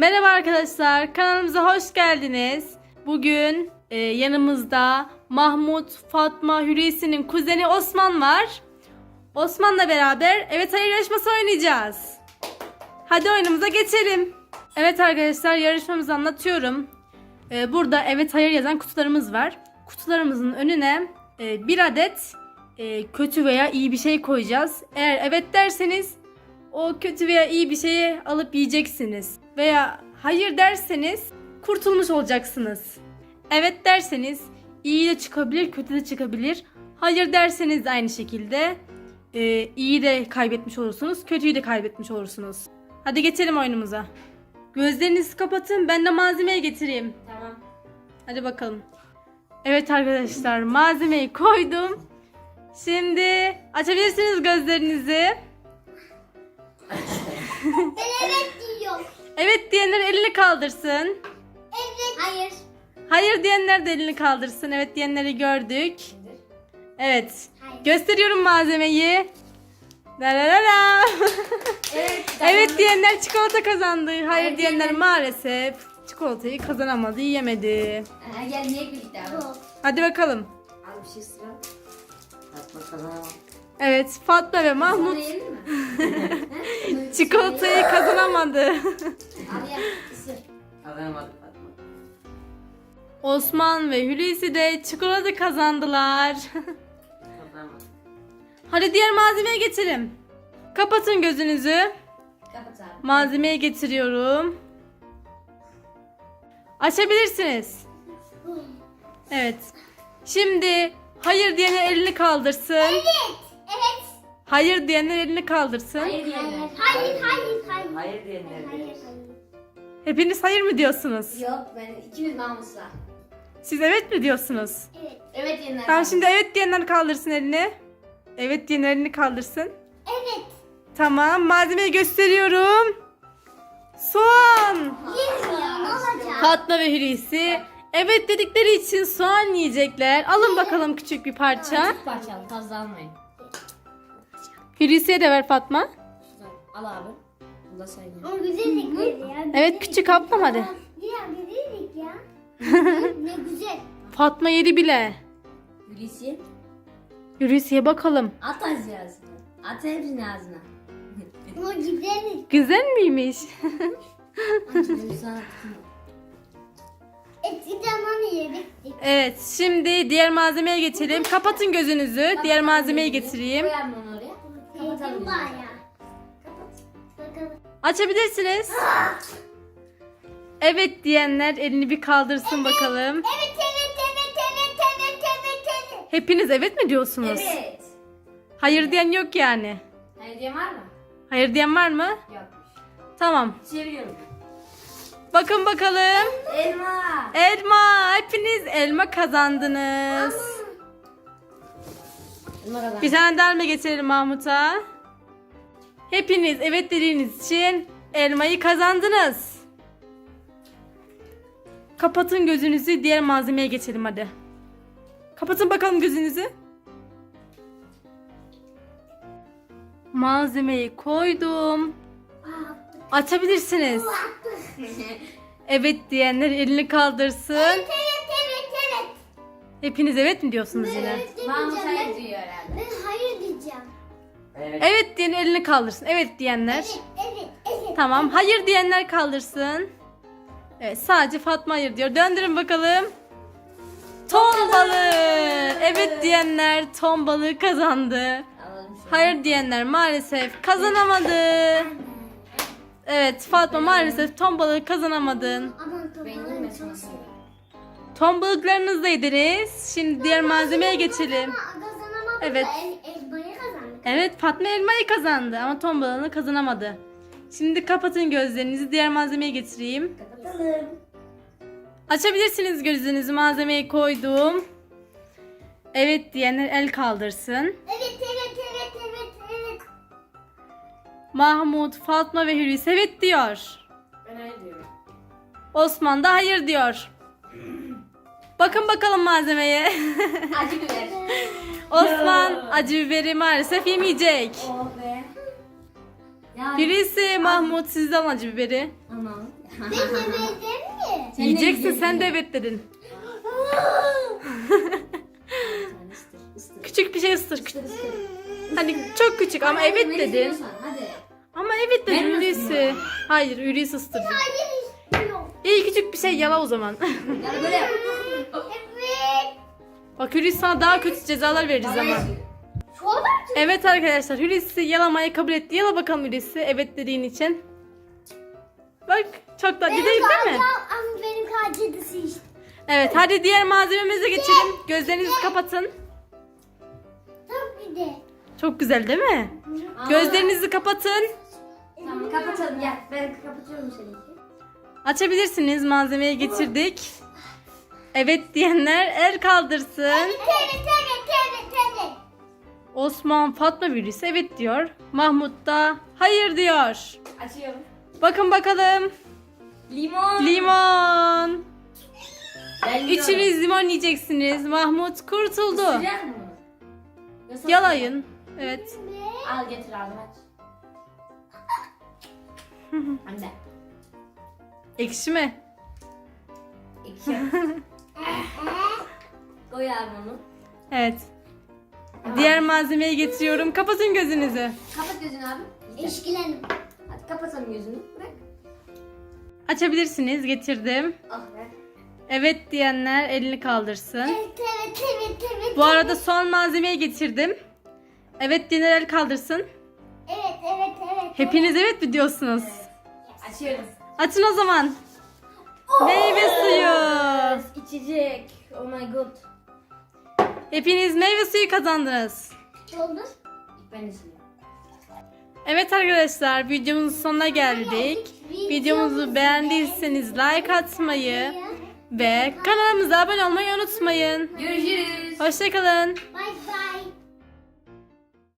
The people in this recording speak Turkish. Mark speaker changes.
Speaker 1: Merhaba arkadaşlar, kanalımıza hoş geldiniz. Bugün e, yanımızda Mahmut, Fatma, Hulusi'nin kuzeni Osman var. Osman'la beraber evet hayır yarışması oynayacağız. Hadi oyunumuza geçelim. Evet arkadaşlar yarışmamızı anlatıyorum. E, burada evet hayır yazan kutularımız var. Kutularımızın önüne e, bir adet e, kötü veya iyi bir şey koyacağız. Eğer evet derseniz o kötü veya iyi bir şeyi alıp yiyeceksiniz. Veya hayır derseniz kurtulmuş olacaksınız. Evet derseniz iyi de çıkabilir, kötü de çıkabilir. Hayır derseniz de aynı şekilde e, iyi de kaybetmiş olursunuz, kötüyü de kaybetmiş olursunuz. Hadi geçelim oyunumuza. Gözlerinizi kapatın, ben de malzemeyi getireyim.
Speaker 2: Tamam.
Speaker 1: Hadi bakalım. Evet arkadaşlar malzemeyi koydum. Şimdi açabilirsiniz gözlerinizi.
Speaker 3: Ben evet.
Speaker 1: Evet diyenler elini kaldırsın.
Speaker 3: Evet. Hayır.
Speaker 1: Hayır diyenler de elini kaldırsın. Evet diyenleri gördük. Evet.
Speaker 3: Hayır.
Speaker 1: Gösteriyorum malzemeyi. La la la la.
Speaker 2: Evet.
Speaker 1: evet diyenler çikolata kazandı. Hayır
Speaker 2: Hayır
Speaker 1: diyenler
Speaker 2: diyenler-
Speaker 1: maalesef çikolatayı kazanamadı, yiyemedi.
Speaker 2: Gel niye birlikte abi?
Speaker 1: Hadi bakalım.
Speaker 2: Al bir şey sıra.
Speaker 4: At bakalım.
Speaker 1: Evet Fatma ve Mahmut
Speaker 2: yiyelim mi?
Speaker 1: çikolatayı kazanamadı.
Speaker 2: Al ya. ısır.
Speaker 4: Kazanamadık Fatma.
Speaker 1: Osman ve Hulusi de çikolata kazandılar.
Speaker 4: Kazanamadık.
Speaker 1: Hadi diğer malzemeye geçelim. Kapatın gözünüzü.
Speaker 2: Kapat abi.
Speaker 1: Malzemeyi getiriyorum. Açabilirsiniz. Evet. Şimdi hayır diyenler elini kaldırsın.
Speaker 3: Evet.
Speaker 1: Hayır diyenler elini kaldırsın.
Speaker 2: Hayır diyenler.
Speaker 3: Hayır. Hayır. Hayır.
Speaker 4: Hayır diyenler
Speaker 3: Hayır.
Speaker 4: diyor.
Speaker 1: Hepiniz hayır mı diyorsunuz?
Speaker 2: Yok ben ikimiz Mahmut'la.
Speaker 1: Siz evet mi diyorsunuz?
Speaker 3: Evet.
Speaker 2: Evet diyenler.
Speaker 1: Tamam şimdi evet diyenler kaldırsın elini. Evet diyenler elini kaldırsın.
Speaker 3: Evet.
Speaker 1: Tamam malzemeyi gösteriyorum. Soğan.
Speaker 3: Yemiyor. Ne olacak?
Speaker 1: Fatma ve Hulusi evet dedikleri için soğan yiyecekler. Alın bakalım küçük bir parça.
Speaker 2: Küçük parçalı fazla almayın.
Speaker 1: Hulusi'ye de ver Fatma.
Speaker 2: Al abi. Bu da sayın.
Speaker 3: O güzellikleri ya.
Speaker 1: Evet küçük ablam hadi.
Speaker 3: Ya güzellik ya. ne güzel.
Speaker 1: Fatma yedi bile.
Speaker 2: Hulusi.
Speaker 1: Hulusi'ye bakalım.
Speaker 2: At ağzına. At hepsini ağzına.
Speaker 3: O güzellik.
Speaker 1: Güzel miymiş?
Speaker 3: Eskiden onu yedik.
Speaker 1: evet şimdi diğer malzemeye geçelim. Kapatın gözünüzü. Diğer malzemeyi getireyim.
Speaker 2: Onu
Speaker 3: Bakalım.
Speaker 1: Açabilirsiniz. Evet diyenler elini bir kaldırsın bakalım.
Speaker 3: Evet evet evet evet evet evet evet.
Speaker 1: Hepiniz evet mi diyorsunuz?
Speaker 2: Evet.
Speaker 1: Hayır diyen yok yani.
Speaker 2: Hayır diyen var mı?
Speaker 1: Hayır diyen var mı?
Speaker 2: Yok.
Speaker 1: Tamam.
Speaker 2: Çeviriyorum.
Speaker 1: Bakın bakalım.
Speaker 2: Elma.
Speaker 1: Elma. Hepiniz elma kazandınız.
Speaker 2: Elma kazan.
Speaker 1: Bir tane daha elma getirelim Mahmut'a. Hepiniz evet dediğiniz için elmayı kazandınız. Kapatın gözünüzü diğer malzemeye geçelim hadi. Kapatın bakalım gözünüzü. Malzemeyi koydum. Açabilirsiniz. Evet diyenler elini kaldırsın.
Speaker 3: Evet evet evet.
Speaker 1: Hepiniz evet mi diyorsunuz yine?
Speaker 3: Evet Ben,
Speaker 2: diyor herhalde.
Speaker 4: Evet.
Speaker 1: Evet diyen elini kaldırsın. Evet diyenler.
Speaker 3: Evet evet evet.
Speaker 1: Tamam. Hayır diyenler kaldırsın. Evet sadece Fatma hayır diyor. Döndürün bakalım. Ton balığı. Evet diyenler ton balığı kazandı. Hayır diyenler maalesef kazanamadı. Evet Fatma maalesef ton balığı kazanamadın. Ton balıklarınızı da yediniz. Şimdi diğer malzemeye geçelim. Evet.
Speaker 3: da el, elmayı kazandık.
Speaker 1: Evet Fatma elmayı kazandı ama ton balığını kazanamadı. Şimdi kapatın gözlerinizi diğer malzemeye getireyim.
Speaker 2: Kapatalım.
Speaker 1: Açabilirsiniz gözünüzü malzemeyi koydum. Evet diyenler el kaldırsın.
Speaker 3: Evet evet evet evet evet.
Speaker 1: Mahmut, Fatma ve Hulusi evet diyor.
Speaker 2: Ben hayır diyorum.
Speaker 1: Osman da hayır diyor. Bakın bakalım malzemeye.
Speaker 2: Acı biber.
Speaker 1: Osman acı biberi maalesef yemeyecek.
Speaker 2: oh be. Ya.
Speaker 1: Hulusi, Mahmut sizden acı biberi.
Speaker 2: Tamam.
Speaker 3: Ben yemedim mi?
Speaker 2: Sen
Speaker 1: Yiyeceksin sen de evet dedin. Küçük bir şey ısır. Hani çok küçük ama evet dedin.
Speaker 2: Hadi.
Speaker 1: Ama evet
Speaker 2: Ben
Speaker 1: dedin Hulusi.
Speaker 2: yiyorum?
Speaker 1: Hayır Hulusi ısırdı.
Speaker 3: Hayır istiyorum.
Speaker 1: İyi küçük bir şey yala o zaman.
Speaker 2: Yani böyle yap.
Speaker 1: Bak Hulusi sana daha kötü cezalar vereceğiz ama. Evet arkadaşlar Hulusi yalamayı kabul etti. Yala bakalım Hulusi evet dediğin için. Bak çok da değil değil mi?
Speaker 3: Ama benim kaçıdısı işte.
Speaker 1: Evet hadi diğer malzememize geçelim. Gözlerinizi kapatın.
Speaker 3: Çok güzel.
Speaker 1: Çok güzel değil mi? Gözlerinizi kapatın.
Speaker 2: Tamam kapatalım gel. Ben kapatıyorum seninki.
Speaker 1: Açabilirsiniz. Malzemeyi getirdik. Evet diyenler el kaldırsın.
Speaker 3: Evet evet evet evet.
Speaker 1: Osman Fatma birisi evet diyor. Mahmut da hayır diyor.
Speaker 2: Açıyorum.
Speaker 1: Bakın bakalım.
Speaker 2: Limon.
Speaker 1: Limon.
Speaker 2: Ben.
Speaker 1: Üçünüz limon yiyeceksiniz. Mahmut kurtuldu.
Speaker 2: Mı?
Speaker 1: Yalayın. Evet.
Speaker 2: Al getir ağzını aç. Hem de.
Speaker 1: Ekşi mi?
Speaker 2: İki. Koy abi onu.
Speaker 1: Evet. Diğer malzemeyi getiriyorum. Kapatın gözünüzü.
Speaker 2: Kapat gözünü abi. İşte.
Speaker 3: Eşkilenim.
Speaker 2: Hadi kapatalım gözünü. Bırak.
Speaker 1: Açabilirsiniz. Getirdim.
Speaker 2: Ah be.
Speaker 1: Evet diyenler elini kaldırsın.
Speaker 3: Evet evet evet evet.
Speaker 1: Bu arada son malzemeyi getirdim. Evet diyenler el kaldırsın.
Speaker 3: Evet evet evet.
Speaker 1: Hepiniz evet mi diyorsunuz?
Speaker 2: Açıyoruz.
Speaker 1: Açın o zaman. Meyve suyu.
Speaker 2: İçecek. Oh my god.
Speaker 1: Hepiniz meyve suyu kazandınız.
Speaker 3: Oldu.
Speaker 2: İlk ben sileyim.
Speaker 1: Evet arkadaşlar videomuzun sonuna geldik. Videomuzu beğendiyseniz like atmayı ve kanalımıza abone olmayı unutmayın.
Speaker 2: Görüşürüz.
Speaker 1: Hoşçakalın.
Speaker 3: Bye.